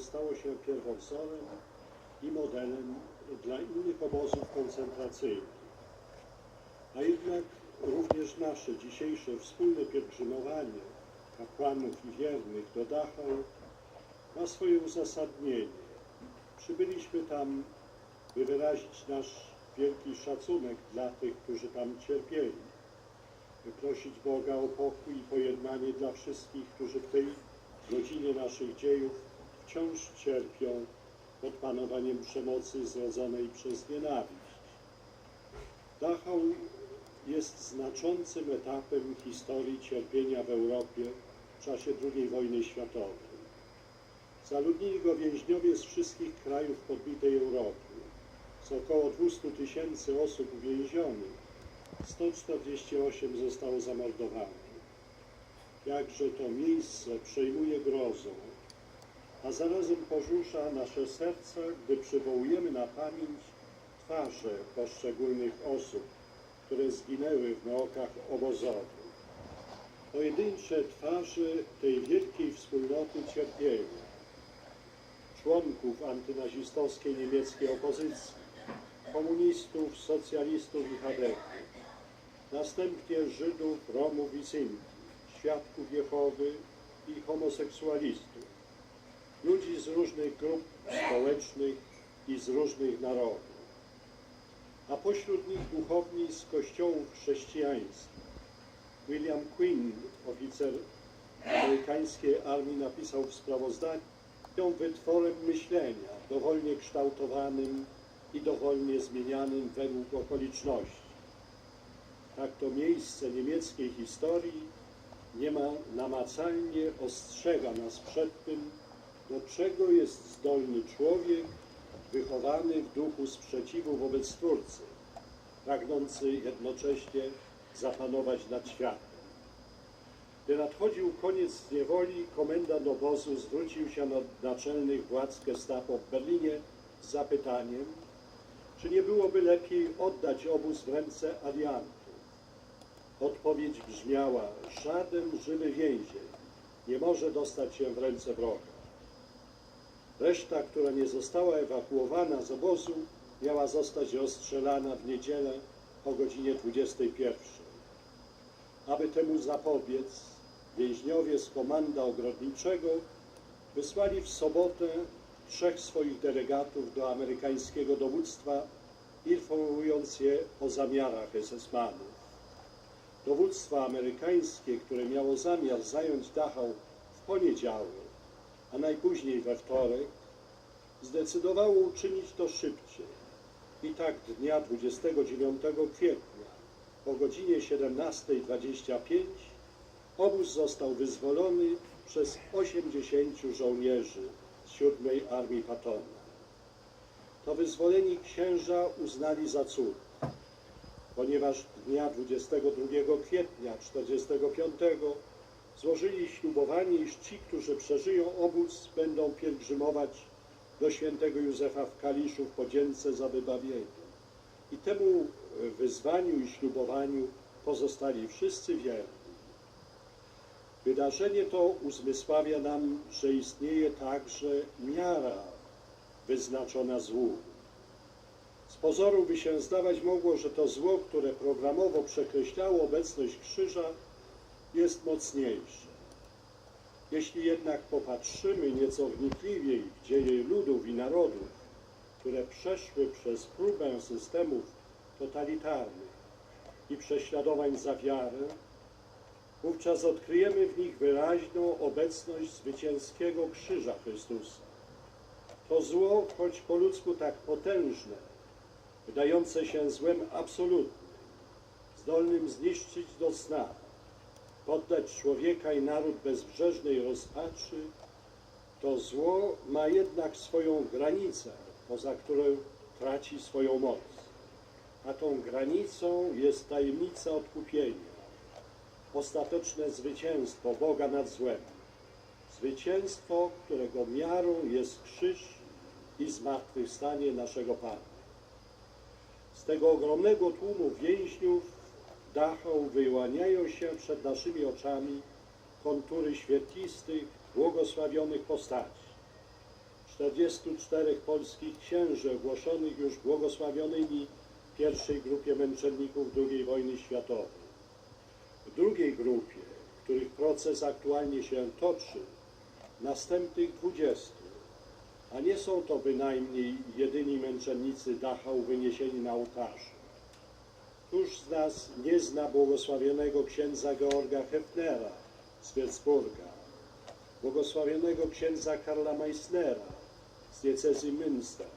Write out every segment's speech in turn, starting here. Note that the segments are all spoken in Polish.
stało się pierwowzorem i modelem dla innych obozów koncentracyjnych. A jednak również nasze dzisiejsze wspólne pielgrzymowanie kapłanów i wiernych do Dachau ma swoje uzasadnienie. Przybyliśmy tam, by wyrazić nasz wielki szacunek dla tych, którzy tam cierpieli, by prosić Boga o pokój i pojednanie dla wszystkich, którzy w tej godzinie naszych dziejów wciąż cierpią pod panowaniem przemocy zrodzonej przez nienawiść. Dachau jest znaczącym etapem historii cierpienia w Europie w czasie II wojny światowej. Zaludnili go więźniowie z wszystkich krajów podbitej Europy. Z około 200 tysięcy osób uwięzionych, 148 zostało zamordowanych. Jakże to miejsce przejmuje grozą, a zarazem porusza nasze serca, gdy przywołujemy na pamięć twarze poszczególnych osób, które zginęły w nałogach obozowych. Pojedyncze twarze tej wielkiej wspólnoty cierpienia, członków antynazistowskiej niemieckiej opozycji, komunistów, socjalistów i chadeków, następnie Żydów, Romów i Sinti, świadków Jehowy i homoseksualistów, ludzi z różnych grup społecznych i z różnych narodów, a pośród nich duchowni z kościołów chrześcijańskich. William Quinn, oficer amerykańskiej armii, napisał w sprawozdaniu, wytworem myślenia, dowolnie kształtowanym i dowolnie zmienianym według okoliczności. Tak to miejsce niemieckiej historii nie ma namacalnie ostrzega nas przed tym, do czego jest zdolny człowiek wychowany w duchu sprzeciwu wobec Twórcy, pragnący jednocześnie zapanować nad światem. Gdy nadchodził koniec niewoli, komendant obozu zwrócił się do naczelnych władz gestapo w Berlinie z zapytaniem, czy nie byłoby lepiej oddać obóz w ręce aliantów. Odpowiedź brzmiała, żaden żywy więzień nie może dostać się w ręce wroga. Reszta, która nie została ewakuowana z obozu, miała zostać rozstrzelana w niedzielę o godzinie 21. Aby temu zapobiec, więźniowie z komanda ogrodniczego wysłali w sobotę trzech swoich delegatów do amerykańskiego dowództwa, informując je o zamiarach SS-manów. Dowództwo amerykańskie, które miało zamiar zająć Dachau w poniedziałek, a najpóźniej we wtorek, zdecydowało uczynić to szybciej. I tak dnia 29 kwietnia o godzinie 17.25 obóz został wyzwolony przez 80 żołnierzy z 7 Armii Patona. To wyzwoleni księża uznali za cud, ponieważ dnia 22 kwietnia 45 złożyli ślubowanie, iż ci, którzy przeżyją obóz, będą pielgrzymować do świętego Józefa w Kaliszu w podzięce za wybawienie. I temu wyzwaniu i ślubowaniu pozostali wszyscy wierni. Wydarzenie to uzmysławia nam, że istnieje także miara wyznaczona złu. Z pozoru by się zdawać mogło, że to zło, które programowo przekreślało obecność krzyża, jest mocniejsze. Jeśli jednak popatrzymy nieco wnikliwiej w dzieje ludów i narodów, które przeszły przez próbę systemów totalitarnych i prześladowań za wiarę, wówczas odkryjemy w nich wyraźną obecność zwycięskiego krzyża Chrystusa. To zło, choć po ludzku tak potężne, wydające się złem absolutnym, zdolnym zniszczyć do sna, poddać człowieka i naród bezbrzeżnej rozpaczy, to zło ma jednak swoją granicę, poza którą traci swoją moc. A tą granicą jest tajemnica odkupienia, ostateczne zwycięstwo Boga nad złem. Zwycięstwo, którego miarą jest krzyż i zmartwychwstanie naszego Pana. Z tego ogromnego tłumu więźniów Dachau wyłaniają się przed naszymi oczami kontury świetlistych, błogosławionych postaci. 44 polskich księży ogłoszonych już błogosławionymi pierwszej grupie męczenników II wojny światowej. W drugiej grupie, których proces aktualnie się toczy, następnych 20, a nie są to bynajmniej jedyni męczennicy Dachau wyniesieni na ołtarzu. Któż z nas nie zna błogosławionego księdza Georga Hefnera z Würzburga, błogosławionego księdza Karla Meissnera z diecezji Münster,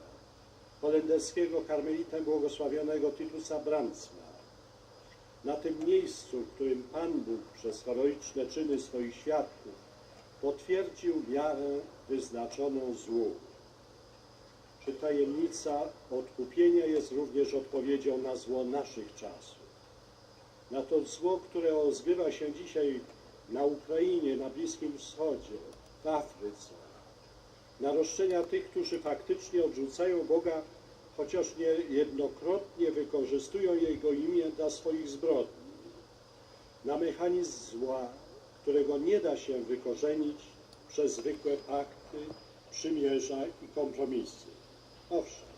holenderskiego karmelitę błogosławionego Titusa Brandsma. Na tym miejscu, w którym Pan Bóg przez heroiczne czyny swoich świadków potwierdził wiarę wyznaczoną złu. Czy tajemnica odkupienia jest również odpowiedzią na zło naszych czasów? Na to zło, które rozgrywa się dzisiaj na Ukrainie, na Bliskim Wschodzie, w Afryce, na roszczenia tych, którzy faktycznie odrzucają Boga, chociaż niejednokrotnie wykorzystują Jego imię dla swoich zbrodni, na mechanizm zła, którego nie da się wykorzenić przez zwykłe pakty, przymierza i kompromisy. Owszem,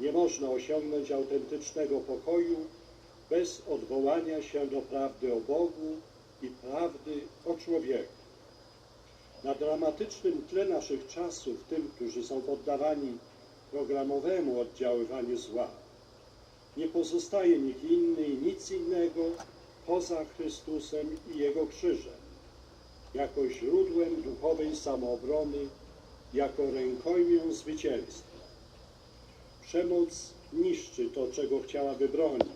nie można osiągnąć autentycznego pokoju bez odwołania się do prawdy o Bogu i prawdy o człowieku. Na dramatycznym tle naszych czasów, tym, którzy są poddawani programowemu oddziaływaniu zła, nie pozostaje nikt inny i nic innego poza Chrystusem i Jego krzyżem, jako źródłem duchowej samoobrony, jako rękojmią zwycięstwa. Przemoc niszczy to, czego chciałaby bronić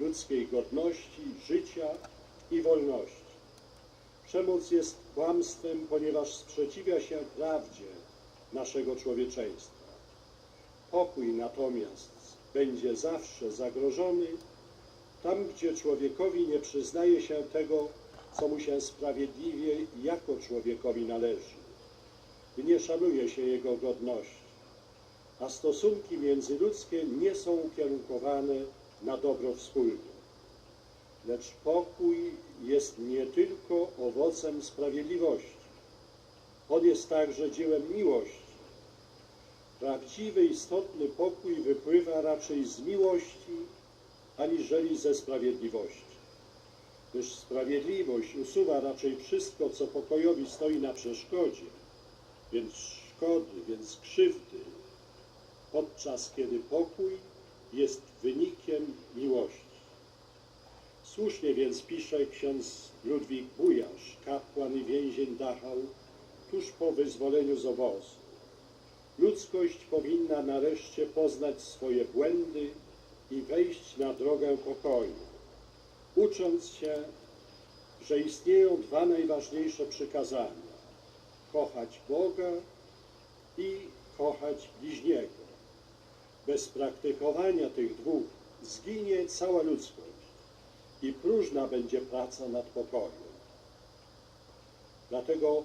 ludzkiej godności, życia i wolności. Przemoc jest kłamstwem, ponieważ sprzeciwia się prawdzie naszego człowieczeństwa. Pokój natomiast będzie zawsze zagrożony tam, gdzie człowiekowi nie przyznaje się tego, co mu się sprawiedliwie jako człowiekowi należy, nie szanuje się jego godności, a stosunki międzyludzkie nie są ukierunkowane na dobro wspólne. Lecz pokój jest nie tylko owocem sprawiedliwości, on jest także dziełem miłości. Prawdziwy, istotny pokój wypływa raczej z miłości, aniżeli ze sprawiedliwości. Gdyż sprawiedliwość usuwa raczej wszystko, co pokojowi stoi na przeszkodzie, więc szkody, więc krzywdy, podczas kiedy pokój jest wynikiem miłości. Słusznie więc pisze ksiądz Ludwik Bujasz, kapłan i więzień Dachau, tuż po wyzwoleniu z obozu. Ludzkość powinna nareszcie poznać swoje błędy i wejść na drogę pokoju, ucząc się, że istnieją dwa najważniejsze przykazania: kochać Boga i kochać bliźniego. Bez praktykowania tych dwóch zginie cała ludzkość i próżna będzie praca nad pokojem. Dlatego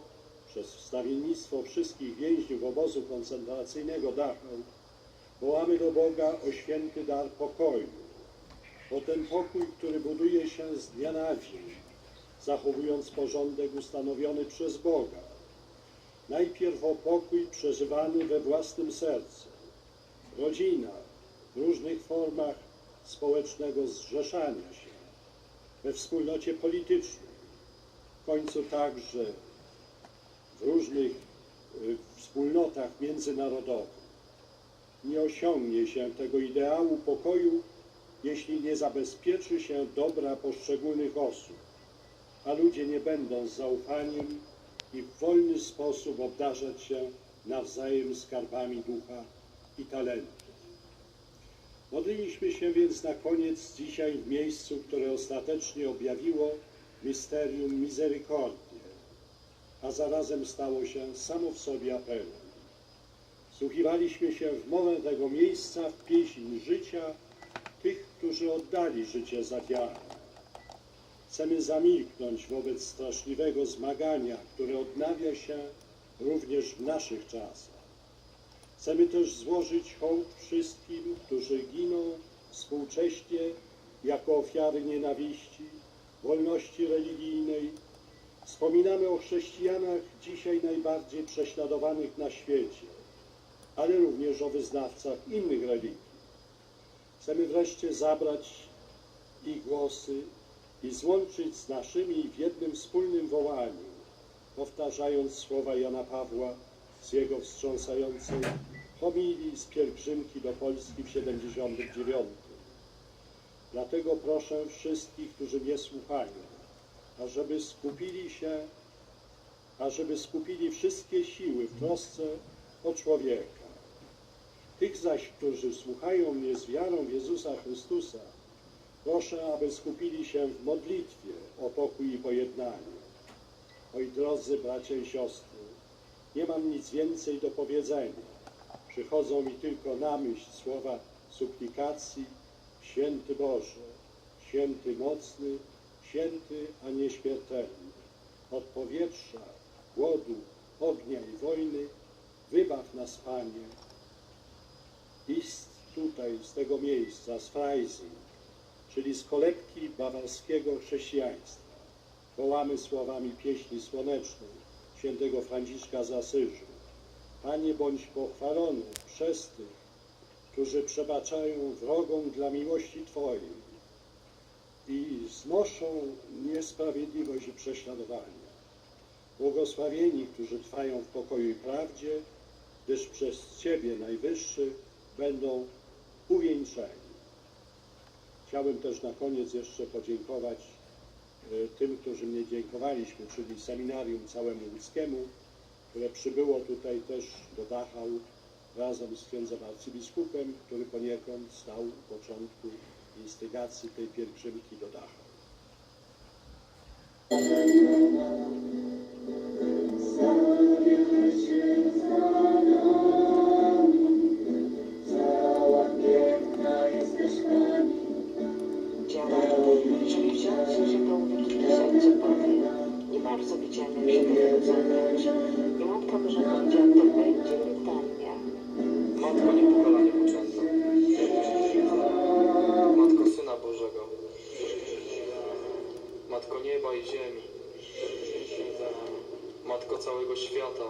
przez wstawiennictwo wszystkich więźniów obozu koncentracyjnego Dachau wołamy do Boga o święty dar pokoju, o ten pokój, który buduje się z dnia na dzień, zachowując porządek ustanowiony przez Boga. Najpierw o pokój przeżywany we własnym sercu, rodzina w różnych formach społecznego zrzeszania się, we wspólnocie politycznej, w końcu także w różnych y, wspólnotach międzynarodowych. Nie osiągnie się tego ideału pokoju, jeśli nie zabezpieczy się dobra poszczególnych osób, a ludzie nie będą z zaufaniem i w wolny sposób obdarzać się nawzajem skarbami ducha i talentów. Modliliśmy się więc na koniec dzisiaj w miejscu, które ostatecznie objawiło misterium misericordie, a zarazem stało się samo w sobie apelem. Wsłuchiwaliśmy się w mowę tego miejsca, w pieśń życia tych, którzy oddali życie za wiarę. Chcemy zamilknąć wobec straszliwego zmagania, które odnawia się również w naszych czasach. Chcemy też złożyć hołd wszystkim, którzy giną współcześnie jako ofiary nienawiści, wolności religijnej Wspominamy o chrześcijanach dzisiaj najbardziej prześladowanych na świecie, ale również o wyznawcach innych religii. Chcemy wreszcie zabrać ich głosy i złączyć z naszymi w jednym wspólnym wołaniu, powtarzając słowa Jana Pawła z jego wstrząsającej homilii z pielgrzymki do Polski w 79. Dlatego proszę wszystkich, którzy mnie słuchają, ażeby skupili się, ażeby skupili wszystkie siły w trosce o człowieka. Tych zaś, którzy słuchają mnie z wiarą w Jezusa Chrystusa, proszę, aby skupili się w modlitwie o pokój i pojednanie. Moi drodzy bracia i siostry, nie mam nic więcej do powiedzenia. Przychodzą mi tylko na myśl słowa suplikacji Święty Boże, Święty Mocny, Święty, a nieśmiertelny. Od powietrza, głodu, ognia i wojny wybaw nas, Panie. I tutaj, z tego miejsca, z Freising, czyli z kolebki bawarskiego chrześcijaństwa, wołamy słowami pieśni słonecznej świętego Franciszka z Asyżu. Panie, bądź pochwalony przez tych, którzy przebaczają wrogom dla miłości Twojej i znoszą niesprawiedliwość i prześladowania. Błogosławieni, którzy trwają w pokoju i prawdzie, gdyż przez Ciebie, Najwyższy, będą uwieńczeni. Chciałbym też na koniec jeszcze podziękować e, tym, którzy mnie dziękowaliśmy, czyli seminarium całemu ludzkiemu, które przybyło tutaj też do Dachau razem z księdzem arcybiskupem, który poniekąd stał u początku instygacji tej pielgrzymki do Dachau. To zabrać. I matka Boża powiedziała, to będzie litania. Matko niepokalanie poczęta. Matko Syna Bożego. Matko nieba i ziemi. Matko całego świata.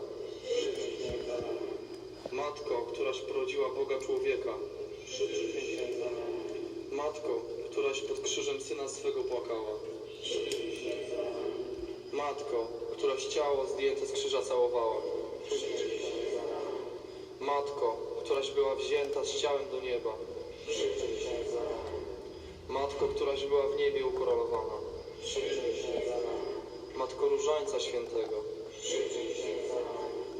Matko, któraś porodziła Boga człowieka. Matko, któraś pod krzyżem Syna swego płakała. Matko, któraś ciało zdjęte z krzyża całowała. Matko, któraś była wzięta z ciałem do nieba. Matko, któraś była w niebie ukoronowana. Matko Różańca Świętego.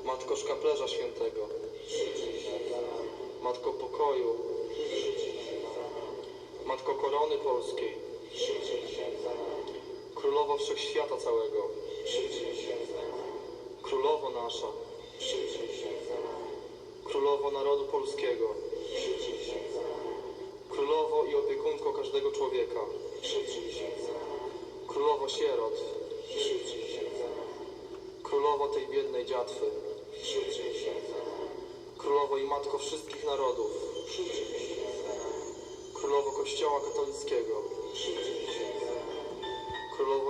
Matko Szkaplerza Świętego. Matko Pokoju. Matko Korony Polskiej. Królowo Wszechświata całego. Królowo nasza. Królowo narodu polskiego. Królowo i opiekunko każdego człowieka. Królowo sierot. Królowo tej biednej dziatwy. Królowo i matko wszystkich narodów. Królowo Kościoła katolickiego. Królowo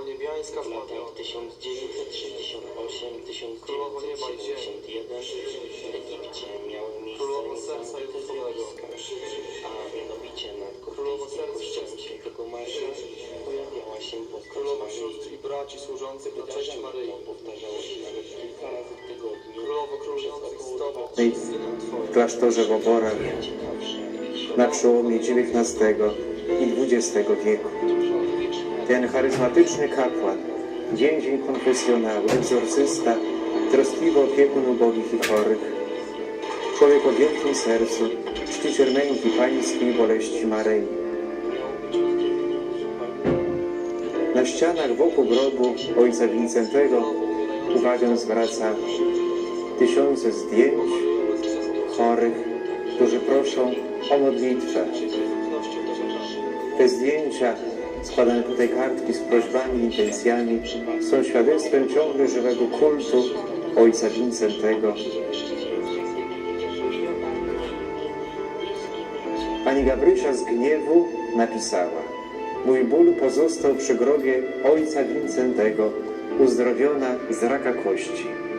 niebiańska W latach wpadła. 1968-1991 w Egipcie miały miejsce Królowo serca niesamowite Jezusowego. zjawiska, a mianowicie serc kościołem wszystkich. świętego Marka pojawiała się postać Królowo sióstr i braci służących na cześć Maryi. powtarzało się nawet kilka razy w tygodniu. Królowo królujących z Tobą, Synem Twoim. w klasztorze w Oborach na przełomie XIX i XX wieku. Ten charyzmatyczny kapłan, więzień konfesjonały, egzorcysta, troskliwy opiekun ubogich i chorych, człowiek o wielkim sercu, czciciel męki pańskiej boleści Maryi. Na ścianach wokół grobu ojca Wincentego uwagę zwraca tysiące zdjęć chorych, którzy proszą o modlitwę. Te zdjęcia, składane tutaj kartki z prośbami intencjami, są świadectwem ciągle żywego kultu ojca Wincentego. Pani Gabrysia z gniewu napisała Mój ból pozostał przy grobie ojca Wincentego uzdrowiona z raka kości.